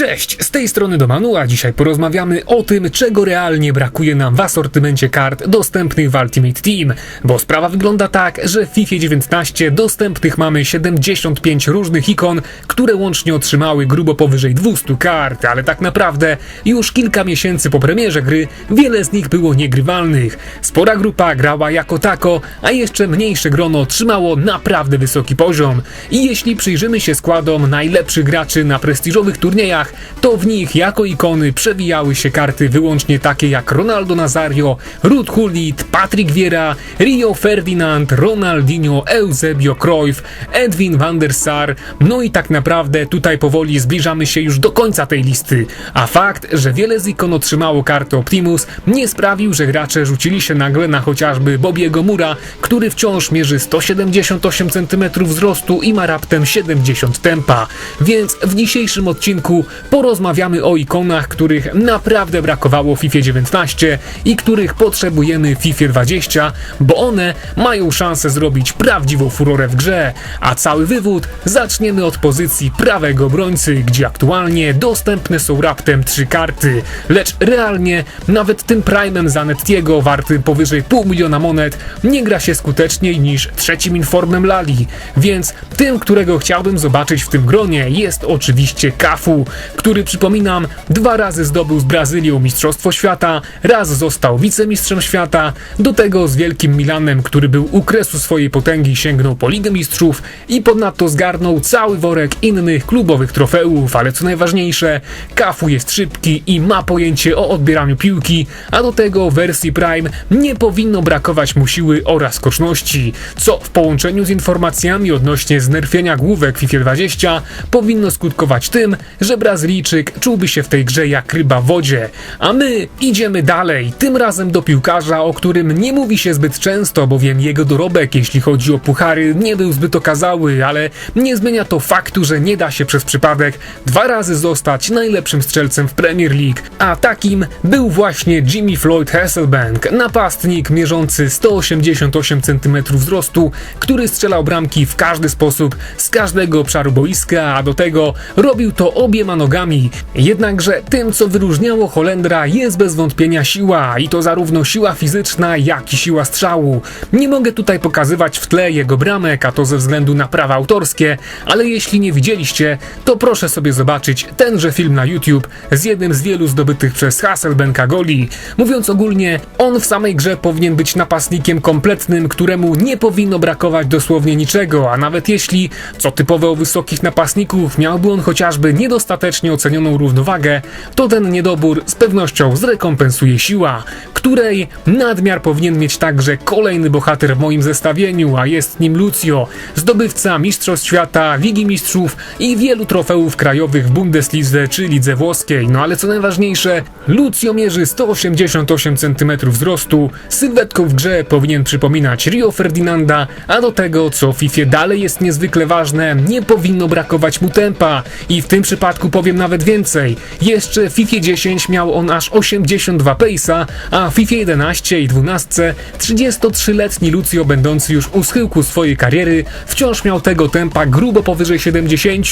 Cześć, z tej strony Domanu, a dzisiaj porozmawiamy o tym, czego realnie brakuje nam w asortymencie kart dostępnych w Ultimate Team. Bo sprawa wygląda tak, że w FIFA 19 dostępnych mamy 75 różnych ikon, które łącznie otrzymały grubo powyżej 200 kart, ale tak naprawdę już kilka miesięcy po premierze gry wiele z nich było niegrywalnych. Spora grupa grała jako tako, a jeszcze mniejsze grono trzymało naprawdę wysoki poziom. I jeśli przyjrzymy się składom najlepszych graczy na prestiżowych turniejach, to w nich jako ikony przewijały się karty wyłącznie takie jak Ronaldo Nazario, Ruud Gullit, Patrick Vieira, Rio Ferdinand, Ronaldinho, Eusebio Cruyff, Edwin van der Sar, no i tak naprawdę tutaj powoli zbliżamy się już do końca tej listy. A fakt, że wiele z ikon otrzymało kartę Optimus nie sprawił, że gracze rzucili się nagle na chociażby Bobiego Mura, który wciąż mierzy 178 cm wzrostu i ma raptem 70 tempa. Więc w dzisiejszym odcinku porozmawiamy o ikonach, których naprawdę brakowało w FIFA 19 i których potrzebujemy w FIFA 20, bo one mają szansę zrobić prawdziwą furorę w grze. A cały wywód zaczniemy od pozycji prawego obrońcy, gdzie aktualnie dostępne są raptem trzy karty, lecz realnie nawet tym primem Zanettiego warty powyżej pół miliona monet nie gra się skuteczniej niż trzecim informem Lali, więc tym, którego chciałbym zobaczyć w tym gronie jest oczywiście Kafu, który przypominam, dwa razy zdobył z Brazylią Mistrzostwo Świata, raz został wicemistrzem świata, do tego z Wielkim Milanem, który był u kresu swojej potęgi, sięgnął po Ligę Mistrzów i ponadto zgarnął cały worek innych klubowych trofeów, ale co najważniejsze, Kafu jest szybki i ma pojęcie o odbieraniu piłki, a do tego w wersji Prime nie powinno brakować mu siły oraz skoczności, co w połączeniu z informacjami odnośnie znerfienia główek FIFA 20 powinno skutkować tym, że Brazylijczyk czułby się w tej grze jak ryba w wodzie. A my idziemy dalej, tym razem do piłkarza, o którym nie mówi się zbyt często, bowiem jego dorobek, jeśli chodzi o puchary, nie był zbyt okazały, ale nie zmienia to faktu, że nie da się przez przypadek dwa razy zostać najlepszym strzelcem w Premier League. A takim był właśnie Jimmy Floyd Hasselbank, napastnik mierzący 188 cm wzrostu, który strzelał bramki w każdy sposób, z każdego obszaru boiska, a do tego robił to obiema nogami. Jednakże tym, co wyróżniało Holendra, jest bez wątpienia siła, i to zarówno siła fizyczna, jak i siła strzału. Nie mogę tutaj pokazywać w tle jego bramek, a to ze względu na prawa autorskie, ale jeśli nie widzieliście, to proszę sobie zobaczyć tenże film na YouTube z jednym z wielu zdobytych przez Hasselbanka goli. Mówiąc ogólnie, on w samej grze powinien być napastnikiem kompletnym, któremu nie powinno brakować dosłownie niczego, a nawet jeśli, co typowe u wysokich napastników, miałby on chociażby ocenioną równowagę, to ten niedobór z pewnością zrekompensuje siła, której nadmiar powinien mieć także kolejny bohater w moim zestawieniu, a jest nim Lucio, zdobywca Mistrzostw Świata, Ligi Mistrzów i wielu trofeów krajowych w Bundeslidze czy Lidze Włoskiej. No ale co najważniejsze, Lucio mierzy 188 cm wzrostu, sylwetką w grze powinien przypominać Rio Ferdinanda, a do tego, co w FIFA dalej jest niezwykle ważne, nie powinno brakować mu tempa i w tym przypadku powiem nawet więcej. Jeszcze w FIFA 10 miał on aż 82 pace'a, a w FIFA 11 i 12 33-letni Lucio, będący już u schyłku swojej kariery, wciąż miał tego tempa grubo powyżej 70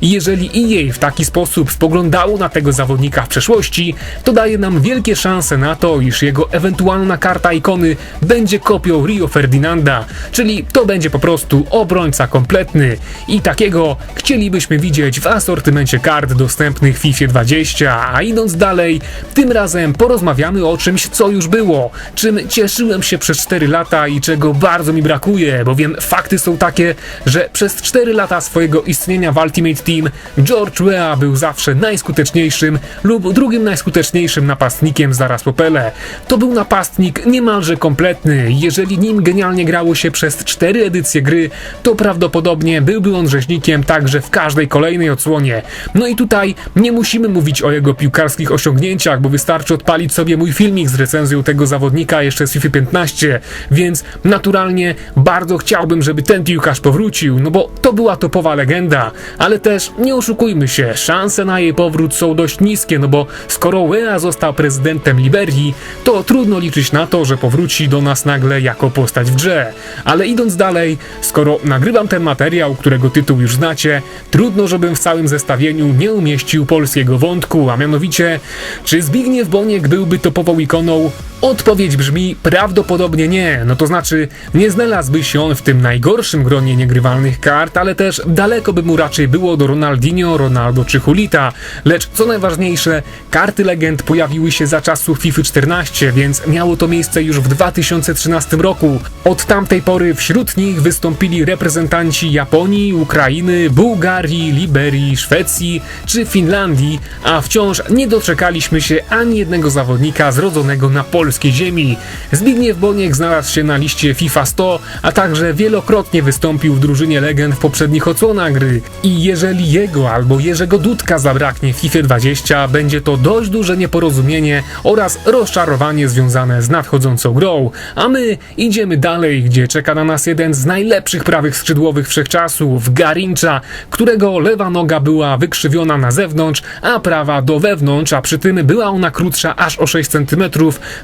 i jeżeli EA w taki sposób spoglądało na tego zawodnika w przeszłości, to daje nam wielkie szanse na to, iż jego ewentualna karta ikony będzie kopią Rio Ferdinanda, czyli to będzie po prostu obrońca kompletny i takiego chcielibyśmy widzieć w asortymencie kart dostępnych w FIFA 20, a idąc dalej, tym razem porozmawiamy o czymś, co już było, czym cieszyłem się przez 4 lata i czego bardzo mi brakuje, bowiem fakty są takie, że przez 4 lata swojego istnienia w Ultimate Team George Weah był zawsze najskuteczniejszym lub drugim najskuteczniejszym napastnikiem zaraz po Pele. To był napastnik niemalże kompletny. Jeżeli nim genialnie grało się przez 4 edycje gry, to prawdopodobnie byłby on rzeźnikiem także w każdej kolejnej odsłonie. No i tutaj nie musimy mówić o jego piłkarskich osiągnięciach, bo wystarczy odpalić sobie mój filmik z recenzją tego zawodnika jeszcze z FIFA 15, więc naturalnie bardzo chciałbym, żeby ten piłkarz powrócił, no bo to była topowa legenda, ale też nie oszukujmy się, szanse na jej powrót są dość niskie, no bo skoro Wea został prezydentem Liberii, to trudno liczyć na to, że powróci do nas nagle jako postać w grze. Ale idąc dalej, skoro nagrywam ten materiał, którego tytuł już znacie, trudno, żebym w całym zestawieniu nie umieścił polskiego wątku, a mianowicie, czy Zbigniew Boniek byłby topową ikoną? Odpowiedź brzmi prawdopodobnie nie, no to znaczy nie znalazłby się on w tym najgorszym gronie niegrywalnych kart, ale też daleko by mu raczej było do Ronaldinho, Ronaldo czy Hulita. Lecz co najważniejsze, karty legend pojawiły się za czasów FIFA 14, więc miało to miejsce już w 2013 roku. Od tamtej pory wśród nich wystąpili reprezentanci Japonii, Ukrainy, Bułgarii, Liberii, Szwecji czy Finlandii, a wciąż nie doczekaliśmy się ani jednego zawodnika zrodzonego na polskiej ziemi. Zbigniew Boniek znalazł się na liście FIFA 100, a także wielokrotnie wystąpił w drużynie legend w poprzednich odsłonach gry. I jeżeli jego albo Jerzego Dudka zabraknie w FIFA 20, będzie to dość duże nieporozumienie oraz rozczarowanie związane z nadchodzącą grą. A my idziemy dalej, gdzie czeka na nas jeden z najlepszych prawych skrzydłowych wszechczasów, Garincha, którego lewa noga była wykrzywiona na zewnątrz, a prawa do wewnątrz, a przy tym była ona krótsza aż o 6 cm,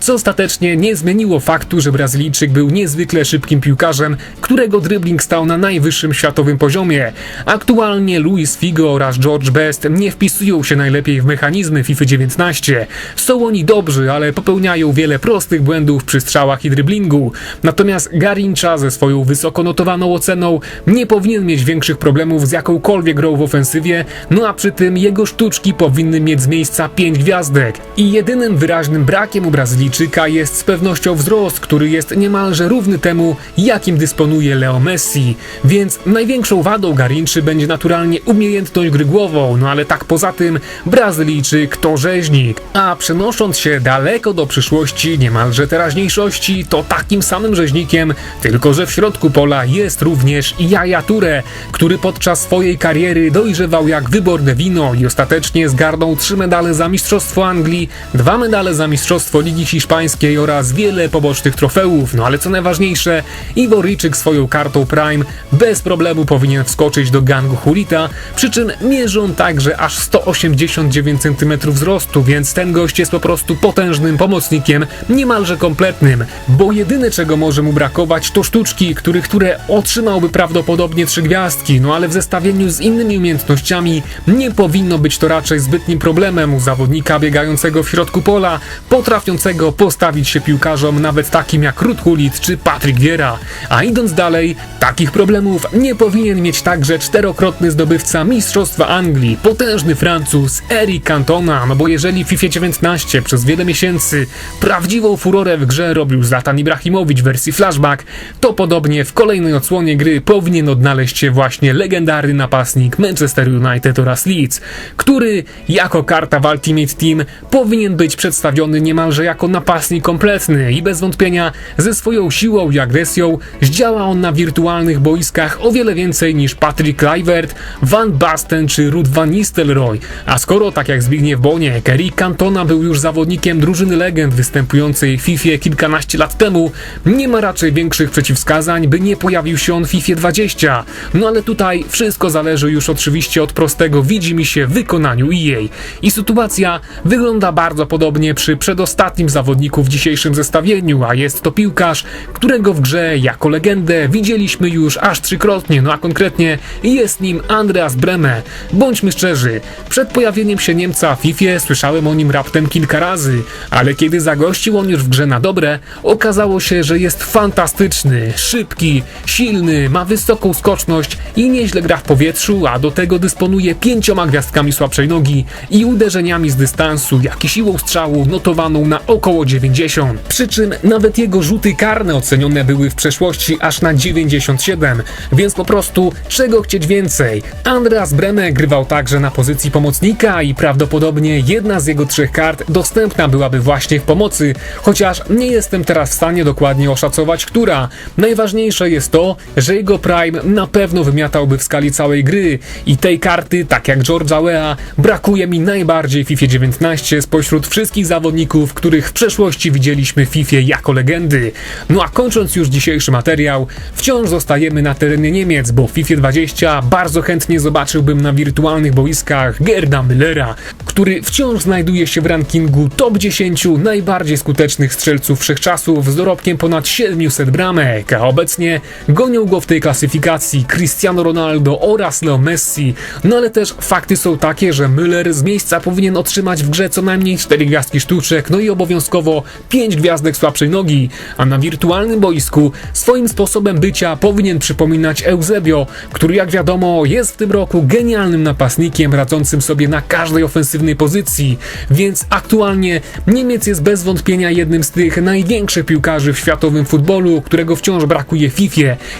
co ostatecznie nie zmieniło faktu, że Brazylijczyk był niezwykle szybkim piłkarzem, którego dribbling stał na najwyższym światowym poziomie. Aktualnie Luis Figo oraz George Best nie wpisują się najlepiej w mechanizmy FIFA 19. Są oni dobrzy, ale popełniają wiele prostych błędów przy strzałach i dribblingu. Natomiast Garincha ze swoją wysoko notowaną oceną nie powinien mieć większych problemów z jakąkolwiek grą w ofensywie, no a przy tym jego sztuczki powinny mieć z miejsca 5 gwiazdek. I jedynym wyraźnym brakiem u Brazylijczyka jest z pewnością wzrost, który jest niemalże równy temu, jakim dysponuje Leo Messi. Więc największą wadą Garinczy będzie naturalnie umiejętność gry głową, no ale tak poza tym Brazylijczyk to rzeźnik. A przenosząc się daleko do przyszłości, niemalże teraźniejszości, to takim samym rzeźnikiem, tylko że w środku pola jest również Jaja Toure, który podczas swojej kariery dojrzewał jak wino i ostatecznie zgarnął trzy medale za Mistrzostwo Anglii, dwa medale za Mistrzostwo Ligi Hiszpańskiej oraz wiele pobocznych trofeów. No ale co najważniejsze, Iworyjczyk swoją kartą Prime bez problemu powinien wskoczyć do gangu Hulita, przy czym mierzą także aż 189 cm wzrostu, więc ten gość jest po prostu potężnym pomocnikiem, niemalże kompletnym, bo jedyne czego może mu brakować to sztuczki, których które otrzymałby prawdopodobnie trzy gwiazdki, no ale w zestawieniu z innymi umiejętnościami nie powinno być to raczej zbytnim problemem u zawodnika biegającego w środku pola, potrafiącego postawić się piłkarzom nawet takim jak Ruth Hulit czy Patrick Wiera. A idąc dalej, takich problemów nie powinien mieć także czterokrotny zdobywca Mistrzostwa Anglii, potężny Francuz Eric Cantona, no bo jeżeli w FIFA 19 przez wiele miesięcy prawdziwą furorę w grze robił Zlatan Ibrahimowicz w wersji flashback, to podobnie w kolejnej odsłonie gry powinien odnaleźć się właśnie legendarny napastnik Manchester United oraz Leeds, który jako karta w Ultimate Team powinien być przedstawiony niemalże jako napastnik kompletny i bez wątpienia ze swoją siłą i agresją zdziała on na wirtualnych boiskach o wiele więcej niż Patrick Kluivert, Van Basten czy Ruud van Nistelrooy. A skoro, tak jak Zbigniew Boniek, Eric Cantona był już zawodnikiem drużyny legend występującej w FIFA kilkanaście lat temu, nie ma raczej większych przeciwwskazań, by nie pojawił się on w FIFA 20. No ale tutaj wszystko zależy już oczywiście od prostego mi się w wykonaniu EA. I sytuacja wygląda bardzo podobnie przy przedostatnim zawodniku w dzisiejszym zestawieniu, a jest to piłkarz, którego w grze jako legendę widzieliśmy już aż trzykrotnie, no a konkretnie jest nim Andreas Breme. Bądźmy szczerzy, przed pojawieniem się Niemca w FIFA słyszałem o nim raptem kilka razy, ale kiedy zagościł on już w grze na dobre, okazało się, że jest fantastyczny, szybki, silny, ma wysoką skoczność i nieźle gra w powietrzu, a do tego dysponuje pięcioma gwiazdkami słabszej nogi i uderzeniami z dystansu, jak i siłą strzału notowaną na około 90. Przy czym nawet jego rzuty karne ocenione były w przeszłości aż na 97, więc po prostu czego chcieć więcej. Andreas Breme grywał także na pozycji pomocnika i prawdopodobnie jedna z jego trzech kart dostępna byłaby właśnie w pomocy, chociaż nie jestem teraz w stanie dokładnie oszacować, która. Najważniejsze jest to, że jego prime na pewno wymiatałby w skali całej gry i tej karty, tak jak George'a Weah, brakuje mi najbardziej w FIFA 19 spośród wszystkich zawodników, których w przeszłości widzieliśmy w FIFA jako legendy. No a kończąc już dzisiejszy materiał, wciąż zostajemy na terenie Niemiec, bo w FIFA 20 bardzo chętnie zobaczyłbym na wirtualnych boiskach Gerda Müllera, który wciąż znajduje się w rankingu top 10 najbardziej skutecznych strzelców wszechczasów z dorobkiem ponad 700 bramek, a obecnie gonią go w tej klasyfikacji Cristiano Ronaldo oraz Leo Messi. No ale też fakty są takie, że Müller z miejsca powinien otrzymać w grze co najmniej 4 gwiazdki sztuczek, no i obowiązkowo 5 gwiazdek słabszej nogi, a na wirtualnym boisku swoim sposobem bycia powinien przypominać Eusebio, który jak wiadomo jest w tym roku genialnym napastnikiem radzącym sobie na każdej ofensywnej pozycji, więc aktualnie Niemiec jest bez wątpienia jednym z tych największych piłkarzy w światowym futbolu, którego wciąż brakuje FIFA.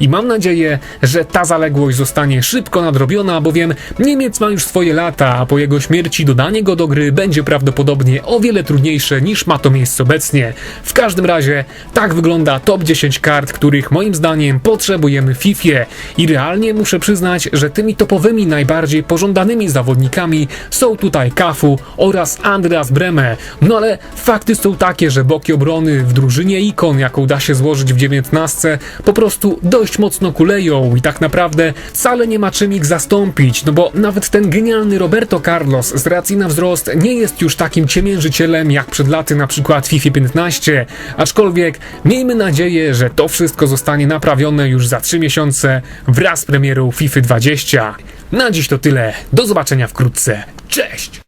I mam nadzieję, że ta zaległość zostanie szybko nadrobiona, bowiem Niemiec ma już swoje lata, a po jego śmierci dodanie go do gry będzie prawdopodobnie o wiele trudniejsze niż ma to miejsce obecnie. W każdym razie tak wygląda top 10 kart, których moim zdaniem potrzebujemy w FIFA i realnie muszę przyznać, że tymi topowymi, najbardziej pożądanymi zawodnikami są tutaj Kafu oraz Andreas Breme. No ale fakty są takie, że boki obrony w drużynie ikon, jaką da się złożyć w 19, po prostu dość mocno kuleją i tak naprawdę wcale nie ma czym ich zastąpić, no bo nawet ten genialny Roberto Carlos z racji na wzrost nie jest już takim ciemiężycielem jak przed laty na przykład FIFA 15, aczkolwiek miejmy nadzieję, że to wszystko zostanie naprawione już za 3 miesiące wraz z premierą FIFA 20. Na dziś to tyle, do zobaczenia wkrótce, cześć!